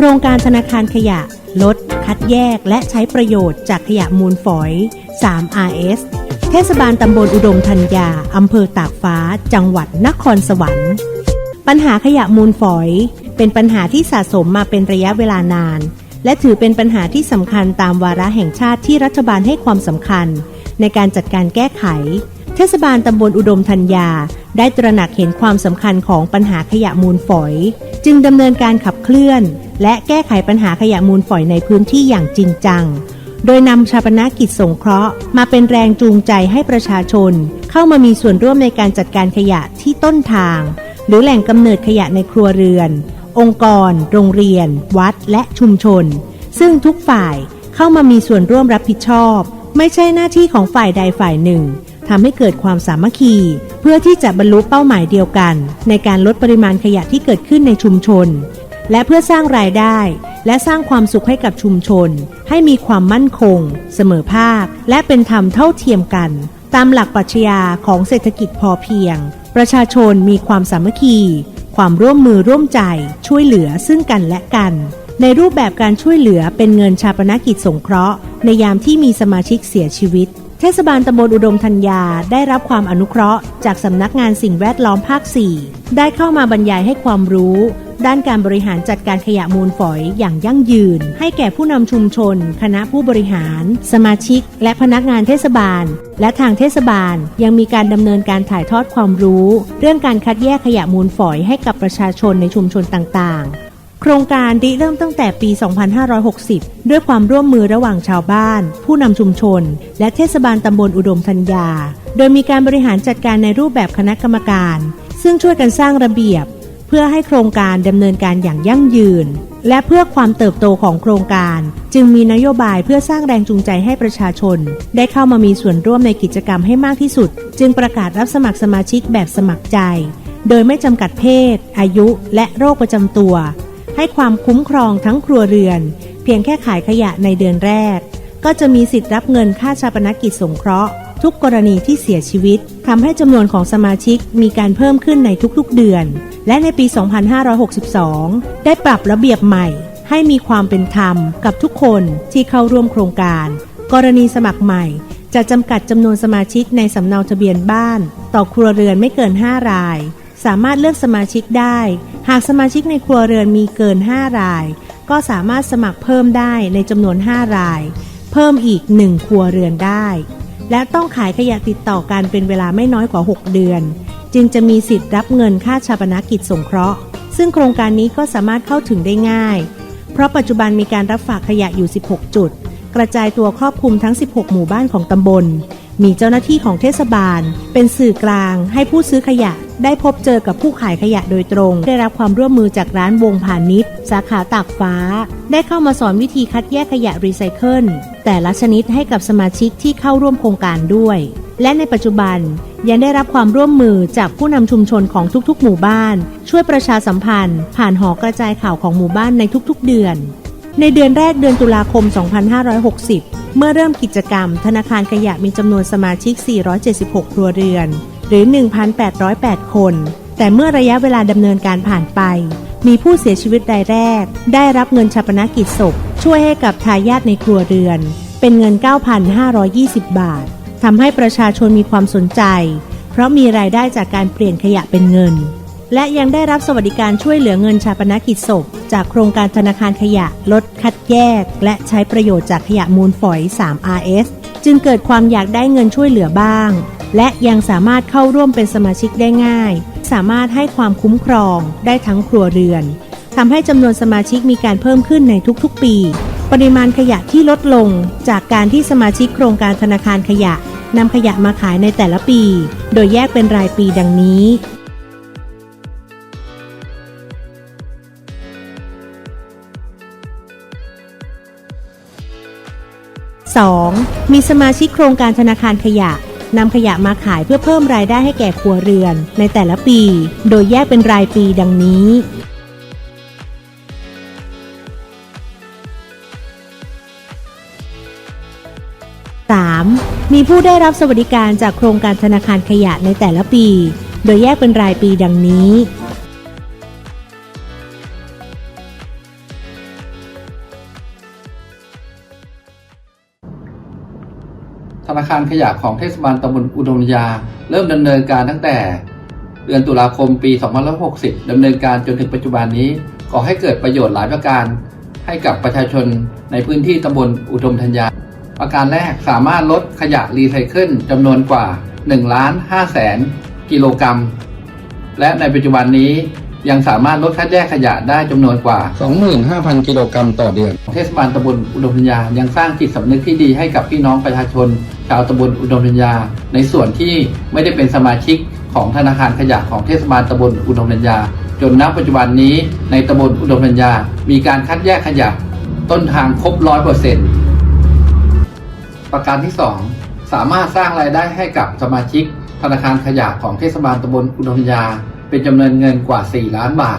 โครงการธนาคารขยะ ลด คัดแยกและใช้ประโยชน์จากขยะมูลฝอย 3RS เทศบาลตำบลอุดมธัญญาอำเภอตากฟ้า จังหวัดนครสวรรค์ ปัญหาขยะมูลฝอย เป็นปัญหาที่สะสมมาเป็นระยะเวลานาน และถือเป็นปัญหาที่สำคัญตามวาระแห่งชาติที่รัฐบาลให้ความสำคัญ ในการจัดการแก้ไข เทศบาลตำบลอุดมธัญญา ได้ตระหนักเห็นความสำคัญของปัญหาขยะมูลฝอย จึงดำเนินการขับเคลื่อน และแก้ไขปัญหาขยะมูลฝอยในพื้นที่อย่างจริงจัง โดยนำชาปนกิจสงเคราะห์ มาเป็นแรงจูงใจให้ประชาชน เข้ามามีส่วนร่วมในการจัดการขยะที่ต้นทาง หรือแหล่งกำเนิดขยะในครัวเรือน องค์กร โรงเรียน วัด และชุมชน ซึ่งทุกฝ่ายเข้ามามีส่วนร่วมรับผิดชอบ ไม่ใช่หน้าที่ของฝ่ายใดฝ่ายหนึ่ง ทำให้เกิดความสามัคคี เพื่อที่จะบรรลุเป้าหมายเดียวกัน ในการลดปริมาณขยะที่เกิดขึ้นในชุมชน และเพื่อสร้างรายได้ และสร้างความสุขให้กับชุมชน ให้มีความมั่นคง เสมอภาค และเป็นธรรมเท่าเทียมกัน ตามหลักปรัชญาของเศรษฐกิจพอเพียง ประชาชนมีความสามัคคี ความร่วมมือร่วมใจช่วยเหลือซึ่งกันและกันในรูปแบบการช่วยเหลือเป็นเงินชาปนกิจสงเคราะห์ ในยามที่มีสมาชิกเสียชีวิต เทศบาลตำบลอุดมธัญญาได้รับความอนุเคราะห์ จากสำนักงานสิ่งแวดล้อมภาค 4 ได้เข้ามาบรรยายให้ความรู้ ด้านการบริหารจัดการขยะมูลฝอยอย่างยั่งยืน ให้แก่ผู้นำชุมชน คณะผู้บริหาร สมาชิก และพนักงานเทศบาล และทางเทศบาลยังมีการดำเนินการถ่ายทอดความรู้ เรื่องการคัดแยกขยะมูลฝอยให้กับประชาชนในชุมชนต่างๆ โครงการริเริ่มตั้งแต่ปี 2560 ด้วยความร่วมมือระหว่างชาวบ้าน ผู้นำชุมชน และเทศบาลตำบลอุดมธัญญา โดยมีการบริหารจัดการในรูปแบบคณะกรรมการ ซึ่งช่วยกันสร้างระเบียบ เพื่อให้โครงการดำเนินการอย่างยั่งยืน และเพื่อความเติบโตของโครงการ จึงมีนโยบายเพื่อสร้างแรงจูงใจให้ประชาชน ได้เข้ามามีส่วนร่วมในกิจกรรมให้มากที่สุด จึงประกาศรับสมัครสมาชิกแบบสมัครใจ โดยไม่จำกัดเพศ อายุ และโรคประจำตัว ให้ความคุ้มครองทั้งครัวเรือน เพียงแค่ขายขยะในเดือนแรก ก็จะมีสิทธิ์รับเงินค่าชาปนกิจสงเคราะห์ ทุกกรณีที่เสียชีวิตทำให้จำนวนของสมาชิกมีการเพิ่มขึ้นในทุกๆเดือน และในปี 2562 ได้ปรับระเบียบใหม่ ให้มีความเป็นธรรมกับทุกคนที่เข้าร่วมโครงการ กรณีสมัครใหม่จะจำกัดจำนวนสมาชิกในสำเนาทะเบียนบ้าน ต่อครัวเรือนไม่เกิน 5 ราย สามารถเลือกสมาชิกได้ หากสมาชิกในครัวเรือนมีเกิน 5 ราย ก็สามารถสมัครเพิ่มได้ในจำนวน 5 ราย เพิ่มอีก 1 ครัวเรือนได้ และต้องขายขยะติดต่อกันเป็นเวลาไม่น้อยกว่า 6 เดือน จึงจะมีสิทธิ์รับเงินค่าชาปนกิจสงเคราะห์ ซึ่งโครงการนี้ก็สามารถเข้าถึงได้ง่าย เพราะปัจจุบันมีการรับฝากขยะอยู่ 16 จุด กระจายตัวครอบคลุมทั้ง 16 หมู่บ้านของตำบล มีเจ้าหน้าที่ของเทศบาล เป็นสื่อกลาง ให้ผู้ซื้อขยะ ได้พบเจอกับผู้ขายขยะโดยตรง ได้รับความร่วมมือจากร้านวงพาณิชย์ สาขาตากฟ้า ได้เข้ามาสอนวิธีคัดแยกขยะรีไซเคิลแต่ละชนิดให้กับสมาชิกที่เข้าร่วมโครงการด้วย และในปัจจุบันยังได้รับความร่วมมือจากผู้นำชุมชนของทุกๆ หมู่บ้าน ช่วยประชาสัมพันธ์ ผ่านหอกระจายข่าวของหมู่บ้านในทุกๆ เดือน ในเดือนแรกเดือนตุลาคม 2560 เมื่อเริ่มกิจกรรม ธนาคารขยะมีจำนวนสมาชิก 476 ครัวเรือน หรือ 1,808 คน แต่เมื่อระยะเวลาดำเนินการผ่านไป มีผู้เสียชีวิตรายแรก ได้รับเงินชาปนกิจศพ ช่วยให้กับทายาทในครัวเรือน เป็นเงิน 9,520 บาททำให้ประชาชนมีความสนใจ เพราะมีรายได้จากการเปลี่ยนขยะเป็นเงิน และยังได้รับสวัสดิการช่วยเหลือเงินชาปนกิจศพ จากโครงการธนาคารขยะลดคัดแยก และใช้ประโยชน์จากขยะมูลฝอย 3RS จึงเกิดความอยากได้เงินช่วยเหลือบ้าง และยังสามารถเข้าร่วมเป็นสมาชิกได้ง่าย สามารถให้ความคุ้มครองได้ทั้งครัวเรือนทำให้จำนวนสมาชิกมีการเพิ่มขึ้นในทุกๆ ปี ปริมาณขยะที่ลดลงจากการที่สมาชิกโครงการธนาคารขยะนำขยะมาขายในแต่ละปี โดยแยกเป็นรายปีดังนี้ 2. มีสมาชิกโครงการธนาคารขยะนำขยะมาขายเพื่อเพิ่มรายได้ให้แก่ครัวเรือน ในแต่ละปี โดยแยกเป็นรายปีดังนี้ 3. มีผู้ได้รับสวัสดิการจากโครงการธนาคารขยะในแต่ละปี โดยแยกเป็นรายปีดังนี้ ธนาคารขยะของเทศบาลตำบลอุดมยา เริ่มดำเนินการตั้งแต่ เดือนตุลาคมปี 2560 ดำเนินการจนถึงปัจจุบันนี้ก่อให้เกิดประโยชน์หลายประการ ให้กับประชาชนในพื้นที่ตำบลอุดมธัญญา ประการแรกสามารถลดขยะรีไซเคิลจำนวนกว่า1ล้าน5แสนกิโลกรัม และในปัจจุบันนี้ ยังสามารถลดคัดแยกขยะได้จำนวนกว่า 25,000 กิโลกรัมต่อเดือน เทศบาลตำบลอุดมพัญญายังสร้างจิตสำนึกที่ดีให้กับพี่น้องประชาชน ชาวตำบลอุดมพัญญา ในส่วนที่ไม่ได้เป็นสมาชิกของธนาคารขยะของเทศบาลตำบลอุดมพัญญา จนณปัจจุบันนี้ในตำบลอุดมพัญญา มีการคัดแยกขยะ ต้นทางครบร้อยเปอร์เซ็นต์ประการที่ 2 สามารถสร้างรายได้ให้กับสมาชิกธนาคารขยะของเทศบาลตำบลอุดมพัญญา เป็นจำนวนเงินกว่า 4 ล้านบาท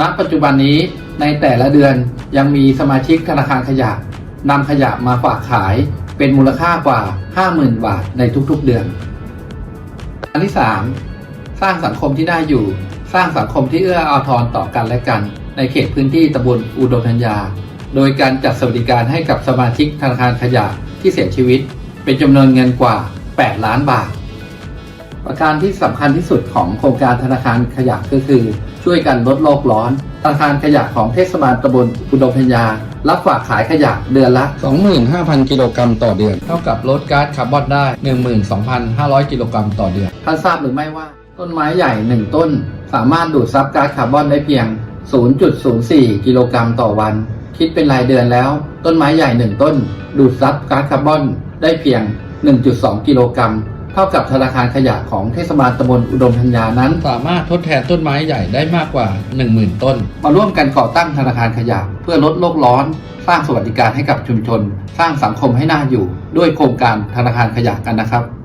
ณ ปัจจุบันนี้ในแต่ละเดือนยังมีสมาชิกธนาคารขยะนำขยะมาฝากขายเป็นมูลค่ากว่า 50,000 บาทในทุกๆเดือน อันที่ 3 สร้างสังคมที่น่าอยู่ สร้างสังคมที่เอื้ออาทรต่อกันและกัน ในเขตพื้นที่ตำบลอุดมธัญญา โดยการจัดสวัสดิการให้กับสมาชิกธนาคารขยะที่เสียชีวิต เป็นจำนวนเงินกว่า 8 ล้านบาท ประการที่สำคัญที่สุดของโครงการธนาคารขยะก็คือ ช่วยกันลดโลกร้อนธนาคารขยะของเทศบาลตำบลอุดมพญญารับฝากขายขยะเดือนละ 25,000 กิโลกรัมต่อเดือน เท่ากับลดก๊าซคาร์บอนได้ 12,500 กิโลกรัมต่อเดือนท่านทราบหรือไม่ว่า ต้นไม้ใหญ่ 1 ต้น สามารถดูดซับก๊าซคาร์บอนได้เพียง 0.04 กิโลกรัมต่อวัน คิดเป็นรายเดือนแล้ว ต้นไม้ใหญ่ 1 ต้น ดูดซับก๊าซคาร์บอนได้เพียง 1.2 กิโลกรัม เท่ากับธนาคารขยะของเทศบาลตำบลอุดมธัญญานั้น สามารถทดแทนต้นไม้ใหญ่ได้มากกว่า 10,000 ต้น มาร่วมกันก่อตั้งธนาคารขยะ เพื่อลดโลกร้อน สร้างสวัสดิการให้กับชุมชน สร้างสังคมให้น่าอยู่ ด้วยโครงการธนาคารขยะกันนะครับ